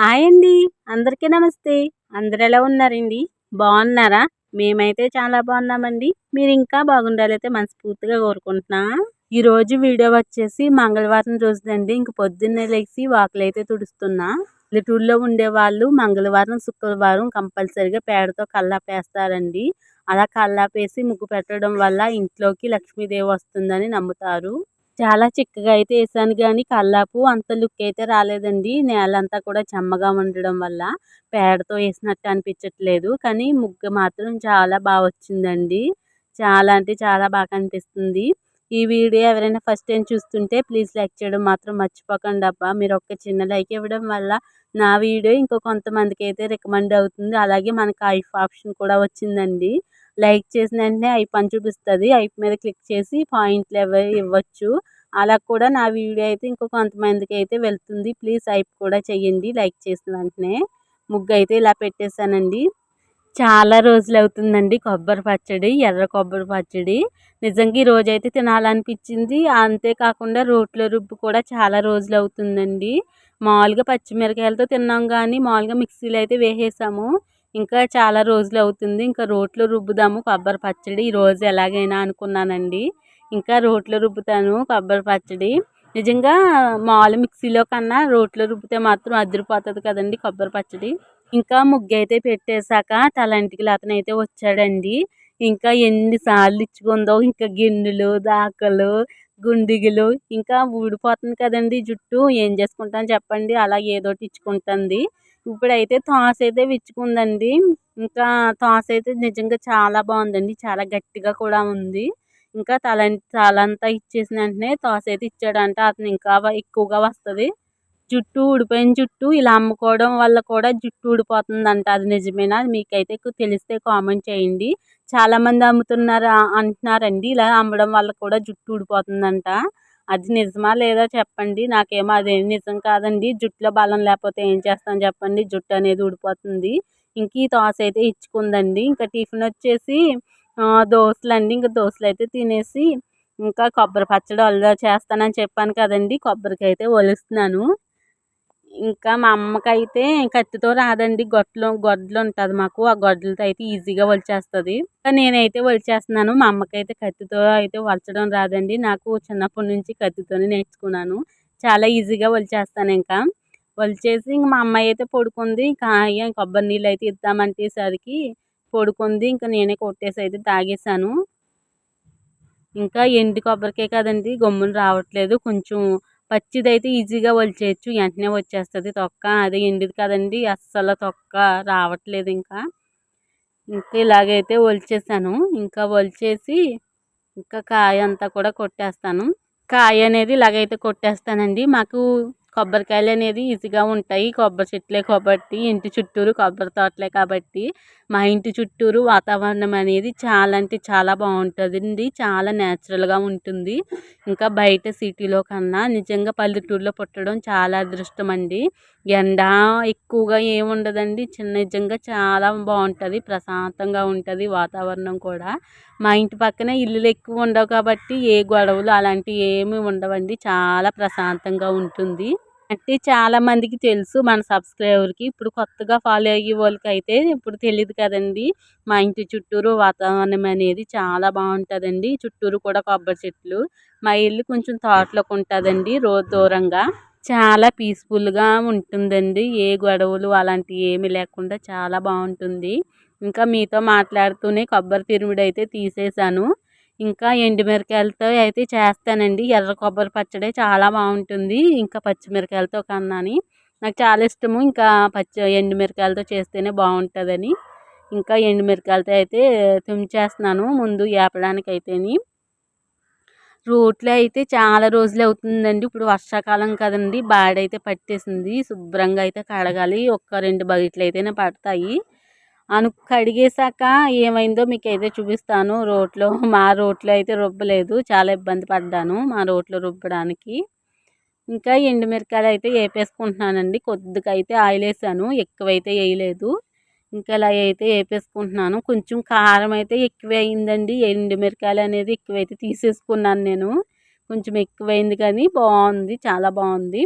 Hi అండి. అందరికీ నమస్తే. అందరు ఎలా ఉన్నారండి? బాగున్నారా? మేమైతే చాలా బాగున్నామండి. మీరు ఇంకా బాగుండాలైతే మనస్ఫూర్తిగా కోరుకుంటున్నా. ఈరోజు వీడియో వచ్చేసి మంగళవారం రోజుదండి ఇంక పొద్దున్నే లేచి వాకులు అయితే తుడుస్తున్నా. పల్లెటూరులో ఉండే వాళ్ళు మంగళవారం శుక్రవారం కంపల్సరిగా పేడతో కల్లాపేస్తారండి. అలా కల్లాపేసి ముగ్గు పెట్టడం వల్ల ఇంట్లోకి లక్ష్మీదేవి వస్తుందని నమ్ముతారు. చాలా చిక్కగా అయితే వేసాను. కానీ కల్లాపు అంత లుక్ అయితే రాలేదండి. నేలంతా కూడా చెమ్మగా ఉండడం వల్ల పేడతో వేసినట్టు అనిపించట్లేదు. కానీ ముగ్గు మాత్రం చాలా బాగా వచ్చిందండి. చాలా అంటే చాలా బాగా అనిపిస్తుంది ఈ వీడియో ఎవరైనా ఫస్ట్ టైం చూస్తుంటే ప్లీజ్ లైక్ చేయడం మాత్రం మర్చిపోకండి అబ్బా. మీరు ఒక చిన్న లైక్ ఇవ్వడం వల్ల నా వీడియో ఇంకో కొంతమందికి అయితే రికమెండ్ అవుతుంది. అలాగే మనకు ఐఫ్ ఆప్షన్ కూడా వచ్చిందండి. లైక్ చేసిన వెంటనే ఐప్ అని చూపిస్తుంది. ఐప్ మీద క్లిక్ చేసి పాయింట్లు అవి ఇవ్వచ్చు. అలా కూడా నా వీడియో అయితే ఇంకో కొంతమందికి అయితే వెళ్తుంది. ప్లీజ్ ఐప్ కూడా చేయండి లైక్ చేసిన వెంటనే ముగ్గు అయితే ఇలా పెట్టేశానండి. చాలా రోజులు అవుతుందండి కొబ్బరి పచ్చడి ఎర్ర కొబ్బరి పచ్చడి. నిజంగా ఈ రోజైతే అయితే తినాలనిపించింది అంతేకాకుండా రోట్లో రుబ్బు కూడా చాలా రోజులు అవుతుందండి. మామూలుగా పచ్చిమిరకాయలతో తిన్నాం కానీ మామూలుగా మిక్సీలో అయితే వేసేసాము. ఇంకా చాలా రోజులు అవుతుంది. ఇంకా రోట్లో రుబ్బుదాము కొబ్బరి పచ్చడి. ఈరోజు ఎలాగైనా అనుకున్నానండి. ఇంకా రోట్లో రుబ్బుతాను కొబ్బరి పచ్చడి. నిజంగా మామూలు మిక్సీలో కన్నా రోట్లో రుబ్బితే మాత్రం అదిరిపోతుంది కదండి కొబ్బరి పచ్చడి. ఇంకా ముగ్గు అయితే పెట్టేశాక తలంటికి అతను అయితే వచ్చాడండి. ఇంకా ఎన్నిసార్లు ఇచ్చుకుందో ఇంకా గిన్నెలు దాకలు గుండిగలు ఇంకా ఊడిపోతుంది కదండి జుట్టు. ఏం చేసుకుంటాను చెప్పండి. అలా ఏదోటి ఇచ్చుకుంటుంది. ఇప్పుడైతే థాస్ అయితే విచ్చుకుందండి. ఇంకా థాస్ అయితే నిజంగా చాలా బాగుందండి. చాలా గట్టిగా కూడా ఉంది. ఇంకా తల తలంతా ఇచ్చేసిన వెంటనే థాస్ అయితే ఇచ్చాడంట. అతను ఇంకా ఎక్కువగా వస్తుంది. జుట్టు ఊడిపోయిన జుట్టు ఇలా అమ్ముకోవడం వల్ల కూడా జుట్టు ఊడిపోతుందంట. అది నిజమేనా? మీకైతే తెలిస్తే కామెంట్ చేయండి. చాలామంది అమ్ముతున్నారు అంటున్నారండి. ఇలా అమ్మడం వల్ల కూడా జుట్టు ఊడిపోతుందంట. అది నిజమా లేదా చెప్పండి. నాకేమో అదేం నిజం కాదండి. జుట్టులో బలం లేకపోతే ఏం చేస్తాను చెప్పండి. జుట్టు అనేది ఊడిపోతుంది. ఇంక ఈ దోశ అయితే ఇచ్చుకుందండి. ఇంకా టిఫిన్ వచ్చేసి దోశలు అండి ఇంకా దోశలు అయితే తినేసి ఇంకా కొబ్బరి పచ్చడి అల్లా చేస్తానని చెప్పాను కదండి. కొబ్బరికి అయితే ఒలుస్తున్నాను. ఇంకా మా అమ్మకైతే కత్తితో రాదండి. గొడ్లు గొడ్లు ఉంటుంది మాకు. ఆ గొడ్లతో అయితే ఈజీగా వలిచేస్తుంది. నేనైతే వలిచేస్తున్నాను. మా అమ్మకైతే కత్తితో అయితే వలచడం రాదండి. నాకు చిన్నప్పటి నుంచి కత్తితోనే నేర్చుకున్నాను. చాలా ఈజీగా వలిచేస్తాను ఇంకా. వలిచేసి ఇంక మా అమ్మాయి అయితే పడుకుంది. ఇంకా కొబ్బరి నీళ్ళు అయితే ఇద్దామంటేసరికి పడుకుంది. ఇంకా నేనే కొట్టేసి అయితే తాగేసాను ఇంకా ఎండు కొబ్బరికే కదండి. గమ్మున రావట్లేదు. కొంచెం పచ్చిదైతే ఈజీగా వలిచేయచ్చు వెంటనే వచ్చేస్తుంది తొక్క. అదే ఎండిది కదండి అస్సలు తొక్క రావట్లేదు ఇంకా. ఇంకా ఇలాగైతే ఒలిచేసాను ఇంకా ఒలిచేసి ఇంకా కాయ అంతా కూడా కొట్టేస్తాను. కాయ అనేది ఇలాగైతే కొట్టేస్తానండి. మాకు కొబ్బరికాయలు అనేది ఈజీగా ఉంటాయి. కొబ్బరి చెట్లే కాబట్టి ఇంటి చుట్టూరు కొబ్బరి తోటలే కాబట్టి మా ఇంటి చుట్టూరు వాతావరణం అనేది చాలా అంటే చాలా బాగుంటుందండి. చాలా న్యాచురల్గా ఉంటుంది. ఇంకా బయట సిటీలో కన్నా నిజంగా పల్లెటూరులో పుట్టడం చాలా అదృష్టం అండి ఎండ ఎక్కువగా ఏముండదండి చిన్న నిజంగా చాలా బాగుంటుంది. ప్రశాంతంగా ఉంటుంది వాతావరణం కూడా. మా ఇంటి పక్కన ఇల్లులు ఎక్కువ ఉండవు కాబట్టి ఏ గొడవలు అలాంటివి ఏమి ఉండవండి. చాలా ప్రశాంతంగా ఉంటుంది. అంటే చాలామందికి తెలుసు మన సబ్స్క్రైబర్కి. ఇప్పుడు కొత్తగా ఫాలో అయ్యే వాళ్ళకి అయితే ఇప్పుడు తెలియదు కదండి. మా ఇంటి చుట్టూరు వాతావరణం అనేది చాలా బాగుంటుందండి. చుట్టూరు కూడా కొబ్బరి చెట్లు. మా ఇల్లు కొంచెం తోటలోకి ఉంటుందండి రోజు దూరంగా. చాలా పీస్ఫుల్గా ఉంటుందండి. ఏ గొడవలు అలాంటివి ఏమీ లేకుండా చాలా బాగుంటుంది. ఇంకా మీతో మాట్లాడుతూనే కొబ్బరి తిరుముడు అయితే తీసేసాను ఇంకా ఎండుమిరకాయలతో అయితే చేస్తానండి. ఎర్ర కొబ్బరి పచ్చడి చాలా బాగుంటుంది. ఇంకా పచ్చిమిరకాయలతో కన్నాని నాకు చాలా ఇష్టము. ఇంకా పచ్చి ఎండుమిరకాయలతో చేస్తేనే బాగుంటుందని. ఇంకా ఎండుమిరకాయలతో అయితే తుంచేస్తున్నాను. ముందు వేపడానికి అయితేని రోట్లో అయితే చాలా రోజులు అవుతుందండి. ఇప్పుడు వర్షాకాలం కదండి. బాడైతే పట్టేసింది. శుభ్రంగా అయితే కడగాలి. ఒక్క రెండు బకెట్లు అయితేనే పడతాయి. అను కడిగేశాక ఏమైందో మీకు అయితే చూపిస్తాను. రోట్లో మా రోట్లో అయితే రుబ్బలేదు. చాలా ఇబ్బంది పడ్డాను మా రోట్లో రుబ్బడానికి. ఇంకా ఎండుమిరకాయలు అయితే వేపేసుకుంటున్నానండి కొద్దిగా అయితే ఆయిల్ వేసాను. ఎక్కువైతే వేయలేదు. ఇంకా ఇలా అయితే వేపేసుకుంటున్నాను కొంచెం కారం అయితే ఎక్కువ అయిందండి. ఎండుమిరకాయలు అనేది ఎక్కువైతే తీసేసుకున్నాను నేను. కొంచెం ఎక్కువైంది కానీ బాగుంది. చాలా బాగుంది.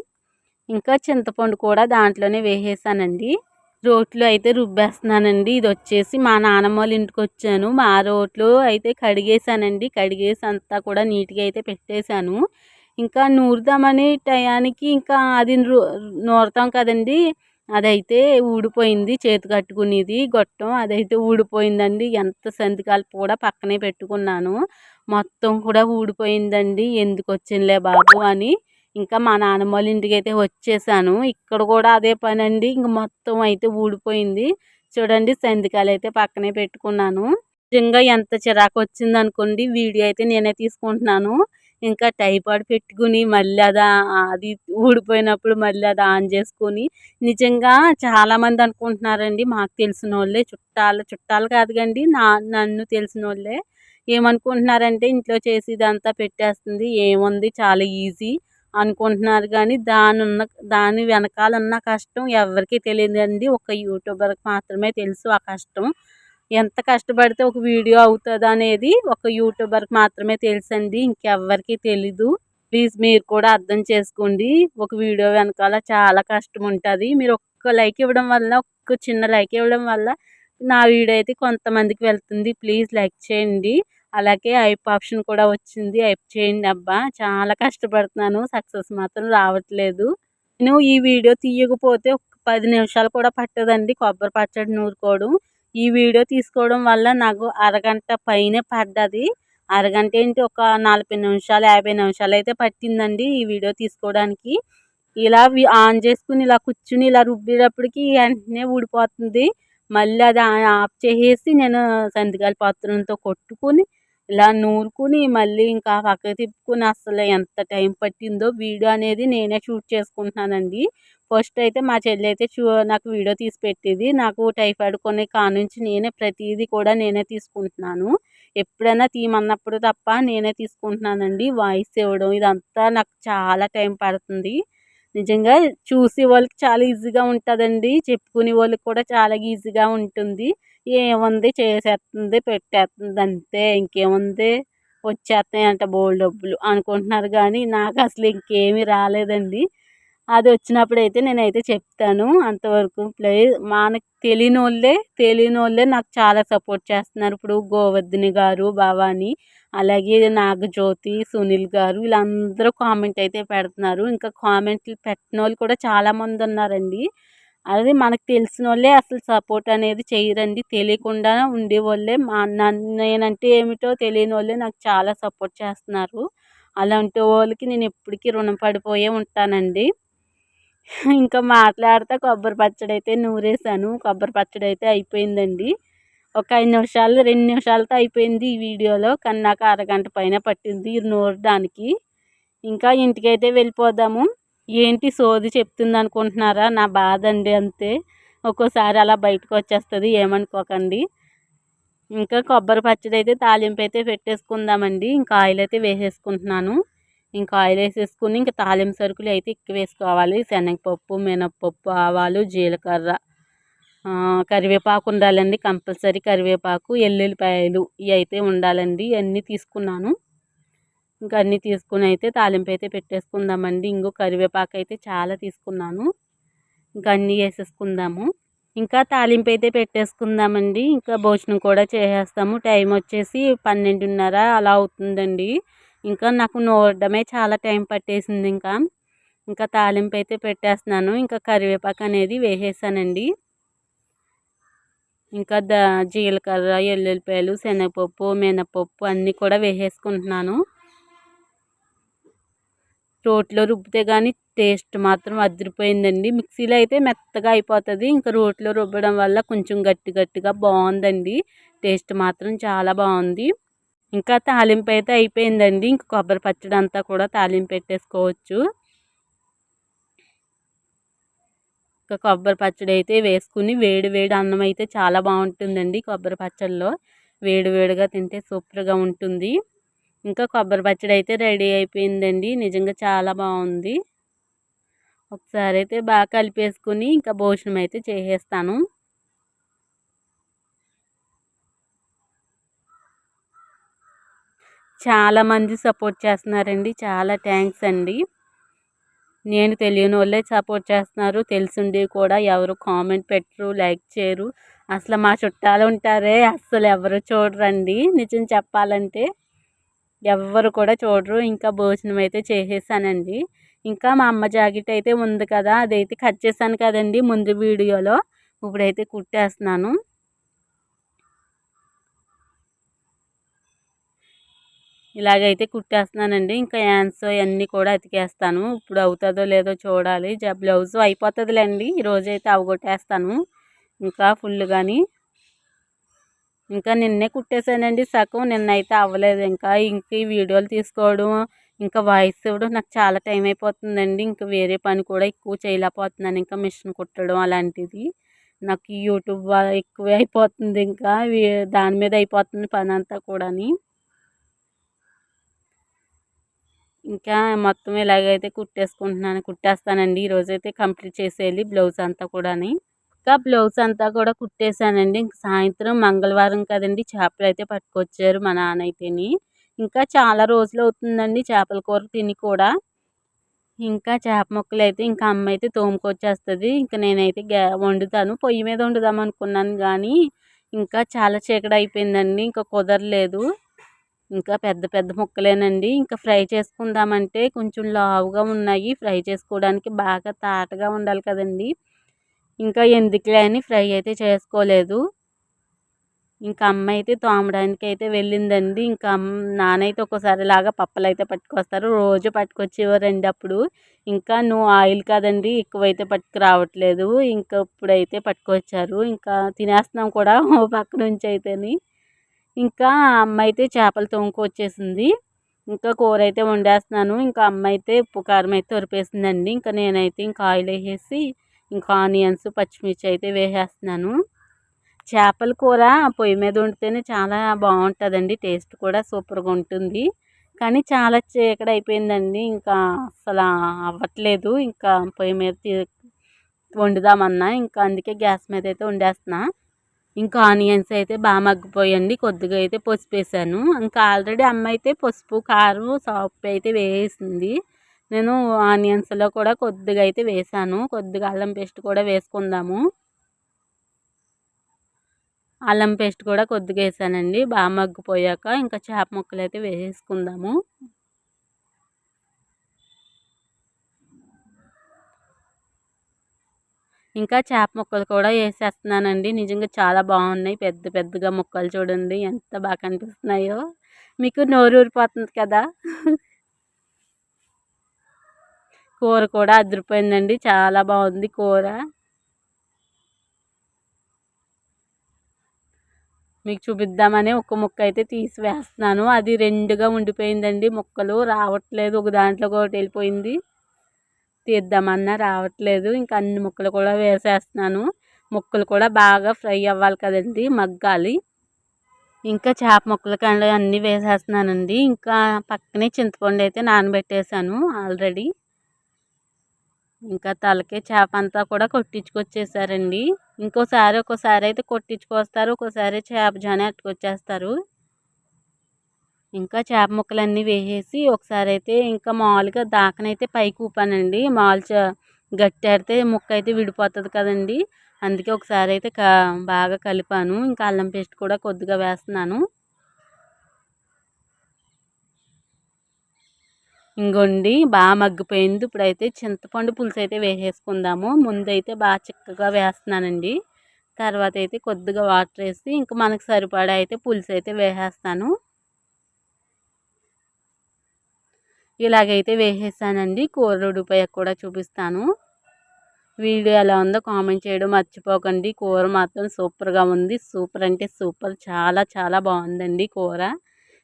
ఇంకా చింతపండు కూడా దాంట్లోనే వేసేసానండి. రోట్లో అయితే రుబ్బేస్తున్నానండి. ఇది వచ్చేసి మా నానమ్మ వాళ్ళ ఇంటికి వచ్చాను. మా రోట్లో అయితే కడిగేసానండి కడిగేసి అంతా కూడా నీట్గా అయితే పెట్టేశాను. ఇంకా నూరుదామని టయానికి ఇంకా అది నూరుతాం కదండి. అదైతే ఊడిపోయింది. చేతి కట్టుకునేది గొట్టం అదైతే ఊడిపోయిందండి. ఎంత సంతికాలు కూడా పక్కనే పెట్టుకున్నాను. మొత్తం కూడా ఊడిపోయిందండి. ఎందుకు వచ్చిందిలే బాబు అని ఇంకా మా నాన్నమ్మ వాళ్ళ ఇంటికి అయితే వచ్చేసాను. ఇక్కడ కూడా అదే పని అండి ఇంక మొత్తం అయితే ఊడిపోయింది. చూడండి సందికాలు అయితే పక్కనే పెట్టుకున్నాను. నిజంగా ఎంత చిరాకు వచ్చింది అనుకోండి. వీడియో అయితే నేనే తీసుకుంటున్నాను. ఇంకా టైపాడ్ పెట్టుకుని మళ్ళీ అది అది ఊడిపోయినప్పుడు మళ్ళీ అది ఆన్ చేసుకొని. నిజంగా చాలామంది అనుకుంటున్నారండి. మాకు తెలిసిన వాళ్ళే చుట్టాలు చుట్టాలు కాదు కండి నా నన్ను తెలిసిన వాళ్ళే ఏమనుకుంటున్నారంటే ఇంట్లో చేసి ఇదంతా పెట్టేస్తుంది. ఏముంది? చాలా ఈజీ. అనుకుంటున్నారు కానీ దాని ఉన్న దాని వెనకాల ఉన్న కష్టం ఎవరికీ తెలియదండి. ఒక యూట్యూబర్కి మాత్రమే తెలుసు ఆ కష్టం. ఎంత కష్టపడితే ఒక వీడియో అవుతుంది అనేది ఒక యూట్యూబర్కి మాత్రమే తెలుసండి. ఇంకెవ్వరికీ తెలీదు. ప్లీజ్ మీరు కూడా అర్థం చేసుకోండి. ఒక వీడియో వెనకాల చాలా కష్టం ఉంటుంది మీరు ఒక్క లైక్ ఇవ్వడం వల్ల ఒక్క చిన్న లైక్ ఇవ్వడం వల్ల నా వీడియో అయితే కొంతమందికి వెళ్తుంది. ప్లీజ్ లైక్ చేయండి. అలాగే ఐప్ ఆప్షన్ కూడా వచ్చింది. ఐప్ చేయండి అబ్బా. చాలా కష్టపడుతున్నాను. సక్సెస్ మాత్రం రావట్లేదు. నేను ఈ వీడియో తీయకపోతే ఒక పది నిమిషాలు కూడా పట్టదండి. కొబ్బరి పచ్చడి నూరుకోవడం. ఈ వీడియో తీసుకోవడం వల్ల నాకు అరగంట పైనే పడ్డది. అరగంట ఏంటి? ఒక నలభై నిమిషాలు యాభై నిమిషాలు అయితే పట్టిందండి ఈ వీడియో తీసుకోవడానికి. ఇలా ఆన్ చేసుకుని ఇలా కూర్చుని ఇలా రుబ్బేటప్పటికి వెంటనే ఊడిపోతుంది. మళ్ళీ అది ఆఫ్ చేసేసి నేను సంతికాయల పాత్రలతో కొట్టుకుని ఇలా నూరుకుని మళ్ళీ ఇంకా పక్కకు తిప్పుకుని అసలు ఎంత టైం పట్టిందో వీడియో అనేది నేనే షూట్ చేసుకుంటున్నానండి. ఫస్ట్ అయితే మా చెల్లి అయితే చూ నాకు వీడియో తీసి పెట్టేది. నాకు టైఫాయిడ్ కొన్ని కానుంచి నేనే ప్రతిదీ కూడా నేనే తీసుకుంటున్నాను. ఎప్పుడైనా తీయమన్నప్పుడు తప్ప నేనే తీసుకుంటున్నానండి. వాయిస్ ఇవ్వడం ఇదంతా నాకు చాలా టైం పడుతుంది. నిజంగా చూసే వాళ్ళకి చాలా ఈజీగా ఉంటుందండి. చెప్పుకునే వాళ్ళకి కూడా చాలా ఈజీగా ఉంటుంది. ఏముంది చేసేస్తుంది పెట్టేస్తుంది అంతే. ఇంకేముంది? వచ్చేస్తాయి అంట డబ్బులు అనుకుంటున్నారు కానీ నాకు అసలు ఇంకేమీ రాలేదండి. అది వచ్చినప్పుడు అయితే నేనైతే చెప్తాను అంతవరకు. ప్లీజ్ మనకు తెలియని వాళ్ళే తెలియని వాళ్ళే నాకు చాలా సపోర్ట్ చేస్తున్నారు. ఇప్పుడు గోవర్ధిని గారు భవాని అలాగే నాగజ్యోతి సునీల్ గారు వీళ్ళందరూ కామెంట్ అయితే పెడుతున్నారు. ఇంకా కామెంట్లు పెట్టిన వాళ్ళు కూడా చాలామంది ఉన్నారండి. అది మనకు తెలిసిన వాళ్ళే అసలు సపోర్ట్ అనేది చేయరండి. తెలియకుండా ఉండే వాళ్ళే మా నన్ను నేనంటే ఏమిటో తెలియని వాళ్ళే నాకు చాలా సపోర్ట్ చేస్తున్నారు. అలాంటి వాళ్ళకి నేను ఎప్పటికీ రుణపడిపోయే ఉంటానండి. ఇంకా మాట్లాడుతూ. కొబ్బరి పచ్చడి అయితే నూరేసాను. కొబ్బరి పచ్చడి అయితే అయిపోయిందండి. ఒక ఐదు నిమిషాలు రెండు నిమిషాలతో అయిపోయింది ఈ వీడియోలో. కానీ నాకు అరగంట పైన పట్టింది నూరడానికి. ఇంకా ఇంటికైతే వెళ్ళిపోదాము. ఏంటి సోది చెప్తుంది అనుకుంటున్నారా? నా బాధ అండి అంతే. ఒక్కోసారి అలా బయటకు వచ్చేస్తుంది ఏమనుకోకండి. ఇంకా కొబ్బరి పచ్చడి అయితే తాలింపు అయితే పెట్టేసుకుందామండి. ఇంకా ఆయిల్ అయితే వేసేసుకుంటున్నాను. ఇంకా ఆయిల్ వేసేసుకుని ఇంకా తాలింపు సరుకులు అయితే ఎక్కువ వేసుకోవాలి. శనగపప్పు మినప్పప్పు ఆవాలు జీలకర్ర కరివేపాకు ఉండాలండి కంపల్సరీ. కరివేపాకు ఎల్లుల్లిపాయలు ఇవి అయితే ఉండాలండి. ఇవన్నీ తీసుకున్నాను. ఇంకా అన్నీ తీసుకుని అయితే తాలింపు అయితే పెట్టేసుకుందామండి. ఇంకో కరివేపాకు అయితే చాలా తీసుకున్నాను. ఇంకా అన్నీ వేసేసుకుందాము. ఇంకా తాలింపు అయితే పెట్టేసుకుందామండి. ఇంకా భోజనం కూడా చేసేస్తాము. టైం వచ్చేసి పన్నెండున్నర అలా అవుతుందండి. ఇంకా నాకు నూరడమే చాలా టైం పట్టేసింది ఇంకా. ఇంకా తాలింపు అయితే పెట్టేస్తున్నాను. ఇంకా కరివేపాకు అనేది వేసేసానండి. ఇంకా ద జీలకర్ర ఎల్లుల్లిపాయలు శనగపప్పు మినపప్పు అన్నీ కూడా వేసేసుకుంటున్నాను. రోట్లో రుబ్బితే కానీ టేస్ట్ మాత్రం అదిరిపోయిందండి. మిక్సీలో అయితే మెత్తగా అయిపోతుంది. ఇంకా రోట్లో రుబ్బడం వల్ల కొంచెం గట్టి గట్టిగా బాగుందండి. టేస్ట్ మాత్రం చాలా బాగుంది. ఇంకా తాలింపు అయితే అయిపోయిందండి. ఇంక కొబ్బరి పచ్చడి అంతా కూడా తాలింపు పెట్టేసుకోవచ్చు. ఇంకా కొబ్బరి పచ్చడి అయితే వేసుకుని వేడి వేడి అన్నం అయితే చాలా బాగుంటుందండి కొబ్బరి పచ్చడిలో వేడి వేడిగా తింటే సూపర్గా ఉంటుంది. ఇంకా కొబ్బరి పచ్చడి అయితే రెడీ అయిపోయిందండి. నిజంగా చాలా బాగుంది. ఒకసారి అయితే బాగా కలిపేసుకుని ఇంకా భోజనం అయితే చేసేస్తాను. చాలామంది సపోర్ట్ చేస్తున్నారండి. చాలా థ్యాంక్స్ అండి. నేను తెలియని వాళ్ళే సపోర్ట్ చేస్తున్నారు. తెలిసిండి కూడా ఎవరు కామెంట్ పెట్టరు లైక్ చేయరు. అసలు మా చుట్టాలు ఉంటారే అసలు ఎవరు చూడరండి. నిజం చెప్పాలంటే ఎవ్వరు కూడా చూడరు. ఇంకా భోజనం అయితే చేసేసానండి. ఇంకా మా అమ్మ జాకెట్ అయితే ఉంది కదా అదైతే కట్ చేశాను కదండి ముందు వీడియోలో. ఇప్పుడైతే కుట్టేస్తున్నాను. ఇలాగైతే కుట్టేస్తున్నానండి. ఇంకా హ్యాండ్స్ అవన్నీ కూడా అతికేస్తాను. ఇప్పుడు అవుతుందో లేదో చూడాలి. బ్లౌజ్ అయిపోతుందిలేండి. ఈరోజు అయితే అవగొట్టేస్తాను. ఇంకా ఫుల్ కానీ ఇంకా నిన్నే కుట్టేశానండి సగం. నిన్నైతే అవ్వలేదు ఇంకా. ఇంక ఈ వీడియోలు తీసుకోవడం ఇంకా వాయిస్ ఇవ్వడం నాకు చాలా టైం అయిపోతుందండి. ఇంకా వేరే పని కూడా ఎక్కువ చేయలేకపోతున్నాను. ఇంకా మిషన్ కుట్టడం అలాంటిది. నాకు యూట్యూబ్ ఎక్కువ అయిపోతుంది. ఇంకా దాని మీద అయిపోతుంది పని అంతా కూడాని. ఇంకా మొత్తం ఇలాగైతే కుట్టేసుకుంటున్నాను. కుట్టేస్తానండి. ఈరోజైతే కంప్లీట్ చేసేయాలి బ్లౌజ్ అంతా కూడాని. ఇంకా బ్లౌజ్ అంతా కూడా కుట్టేశానండి. ఇంక సాయంత్రం మంగళవారం కదండి చేపలు అయితే పట్టుకొచ్చారు మా నాన్న అయితేని ఇంకా చాలా రోజులు అవుతుందండి చేపల కూర తిని కూడా. ఇంకా చేప ముక్కలు అయితే ఇంకా అమ్మ అయితే తోముకొచ్చేస్తుంది. ఇంకా నేనైతే గ్యా వండుతాను. పొయ్యి మీద వండుదాం అనుకున్నాను కానీ ఇంకా చాలా చీకటి అయిపోయిందండి ఇంకా కుదరలేదు. ఇంకా పెద్ద పెద్ద ముక్కలేనండి. ఇంకా ఫ్రై చేసుకుందామంటే కొంచెం లావుగా ఉన్నాయి. ఫ్రై చేసుకోవడానికి బాగా తాటగా ఉండాలి కదండి. ఇంకా ఎందుకులే అని ఫ్రై అయితే చేసుకోలేదు. ఇంకా అమ్మ అయితే తోమడానికి అయితే వెళ్ళిందండి. ఇంకా నానైతే ఒక్కోసారి లాగా పప్పలు అయితే పట్టుకొస్తారు. రోజు పట్టుకొచ్చేవారండి అప్పుడు. ఇంకా నువ్వు ఆయిల్ కదండి. ఎక్కువైతే పట్టుకురావట్లేదు. ఇంకా ఇప్పుడైతే పట్టుకొచ్చారు. ఇంకా తినేస్తున్నాం కూడా పక్క నుంచి అయితేని ఇంకా అమ్మ అయితే చేపలు తోముకొచ్చేసింది ఇంకా కూర అయితే వండేస్తున్నాను. ఇంకా అమ్మ అయితే ఉప్పు కారం అయితే ఉరిపేసిందండి ఇంకా నేనైతే ఇంకా ఆయిల్ వేసేసి ఇంకా ఆనియన్స్ పచ్చిమిర్చి అయితే వేసేస్తున్నాను. చేపల కూర పొయ్యి మీద వండితేనే చాలా బాగుంటుందండి. టేస్ట్ కూడా సూపర్గా ఉంటుంది. కానీ చాలా చీకటి అయిపోయిందండి ఇంకా అసలు అవ్వట్లేదు. ఇంకా పొయ్యి మీద వండుదామన్నా. ఇంకా అందుకే గ్యాస్ మీద అయితే వండేస్తున్నా. ఇంకా ఆనియన్స్ అయితే బాగా మగ్గిపోయండి. కొద్దిగా అయితే పసుపు వేసాను ఇంకా ఆల్రెడీ అమ్మ అయితే పసుపు కారం సాపు అయితే వేసింది. నేను ఆనియన్స్లో కూడా కొద్దిగా అయితే వేసాను. కొద్దిగా అల్లం పేస్ట్ కూడా వేసుకుందాము. అల్లం పేస్ట్ కూడా కొద్దిగా వేసానండి. బాగా మగ్గిపోయాక ఇంకా చేప ముక్కలు అయితే వేసుకుందాము. ఇంకా చేప ముక్కలు కూడా వేసేస్తున్నానండి. నిజంగా చాలా బాగున్నాయి. పెద్ద పెద్దగా ముక్కలు చూడండి. ఎంత బాగా కనిపిస్తున్నాయో. మీకు నోరు ఊరిపోతుంది కదా. కూర కూడా అదిరిపోయిందండి. చాలా బాగుంది కూర. మీకు చూపిద్దామని ఒక ముక్క అయితే తీసి వేస్తున్నాను. అది రెండుగా ఉండిపోయిందండి. ముక్కలు రావట్లేదు. ఒక దాంట్లో ఒకటి వెళ్ళిపోయింది. తీద్దామన్నా రావట్లేదు. ఇంకా అన్ని ముక్కలు కూడా వేసేస్తున్నాను. ముక్కలు కూడా బాగా ఫ్రై అవ్వాలి కదండి మగ్గాలి. ఇంకా చేప ముక్కలు కండి అన్నీ వేసేస్తున్నానండి. ఇంకా పక్కనే చింతపండు అయితే నానబెట్టేశాను ఆల్రెడీ. ఇంకా తలకే చేప అంతా కూడా కొట్టించుకొచ్చేసారండి. ఇంకోసారి ఒక్కోసారి అయితే కొట్టించుకొస్తారు ఒక్కోసారి చేప జానే అట్టుకొచ్చేస్తారు. ఇంకా చేప ముక్కలన్నీ వేసేసి ఒకసారి అయితే ఇంకా మామూలుగా దాకనైతే పైకి ఊపానండి. మామూలు గట్టి ఆడితే ముక్క అయితే విడిపోతుంది కదండి. అందుకే ఒకసారి అయితే బాగా కలిపాను. ఇంకా అల్లం పేస్ట్ కూడా కొద్దిగా వేస్తున్నాను. ఇంకొండి బాగా మగ్గిపోయింది. ఇప్పుడైతే చింతపండు పులుసు అయితే వేసేసుకుందాము. ముందైతే బాగా చిక్కగా వేస్తున్నానండి. తర్వాత అయితే కొద్దిగా వాటర్ వేసి ఇంకా మనకు సరిపడా అయితే పులుసు అయితే వేసేస్తాను. ఇలాగైతే వేసేసానండి. కూర ఉడిపోయాక కూడా చూపిస్తాను. వీడియో ఎలా ఉందో కామెంట్ చేయడం మర్చిపోకండి. కూర మాత్రం సూపర్గా ఉంది. సూపర్ అంటే సూపర్. చాలా చాలా బాగుందండి కూర.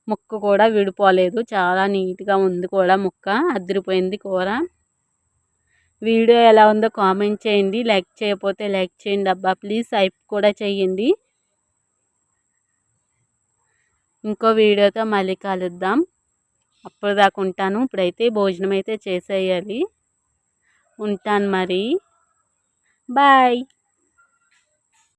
ముక్క కూడా విడిపోలేదు. చాలా నీట్గా ఉంది కూడా ముక్క. అదిరిపోయింది కూర. వీడియో ఎలా ఉందో కామెంట్ చేయండి. లైక్ చేయకపోతే లైక్ చేయండి అబ్బా. ప్లీజ్ హైప్ కూడా చేయండి. ఇంకో వీడియోతో మళ్ళీ కలుద్దాం. అప్పటిదాకా దాకా ఉంటాను. ఇప్పుడైతే భోజనం అయితే చేసేయాలి. ఉంటాను మరి. బాయ్.